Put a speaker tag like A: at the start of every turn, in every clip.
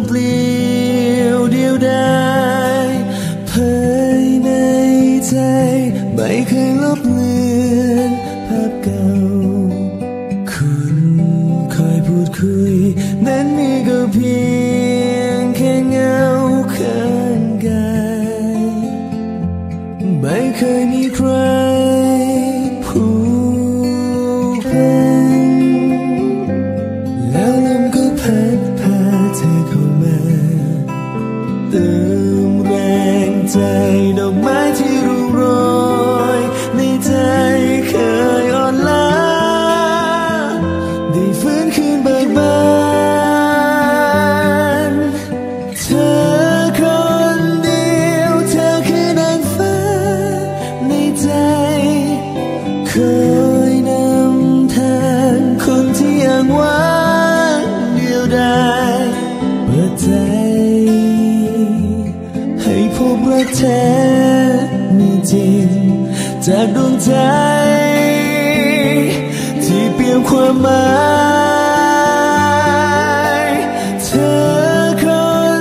A: มเปลี่ยวเดียวดายภายในใจไม่เคยลบเลือนภาพเก่า คุณคอยพูดคุย นั้นนี่ก็เพีย งใจดอกไม้ที่รู้ แท้มีจริง จากดวงใจ ที่เปลี่ยนความหมายเธอค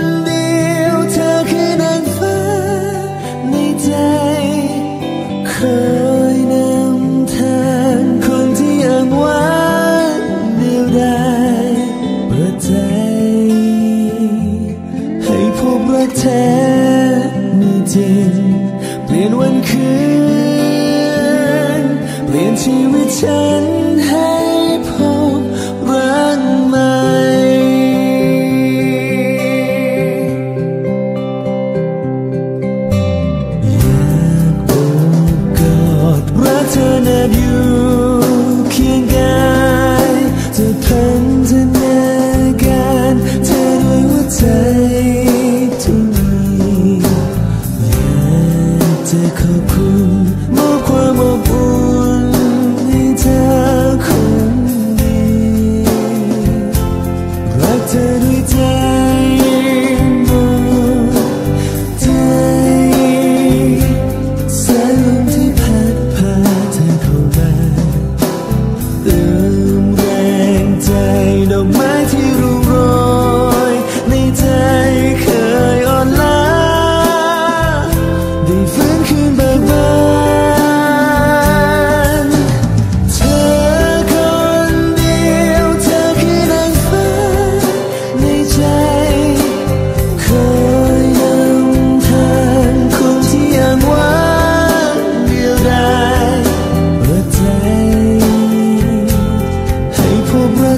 A: นเดียว เธอคือนางฟ้าในใจเคยนำทางคนที่ยังว่างเดียวดายเปิดใจ ให้พบรักแท้ ชีวิตฉัน ธอด้วยใจหมดใจสายลมที่พัดพาเธอเข้ามาเติมแรงใจดอกไม้ที่ร่วงโรยในใจเคยอ่อนล้าได้ฟื้นคืนเบิกบาน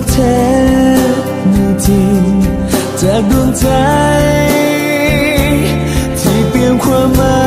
A: เท็จไม่จริจากดวงใจ ที่เปลี่ยนความหมาย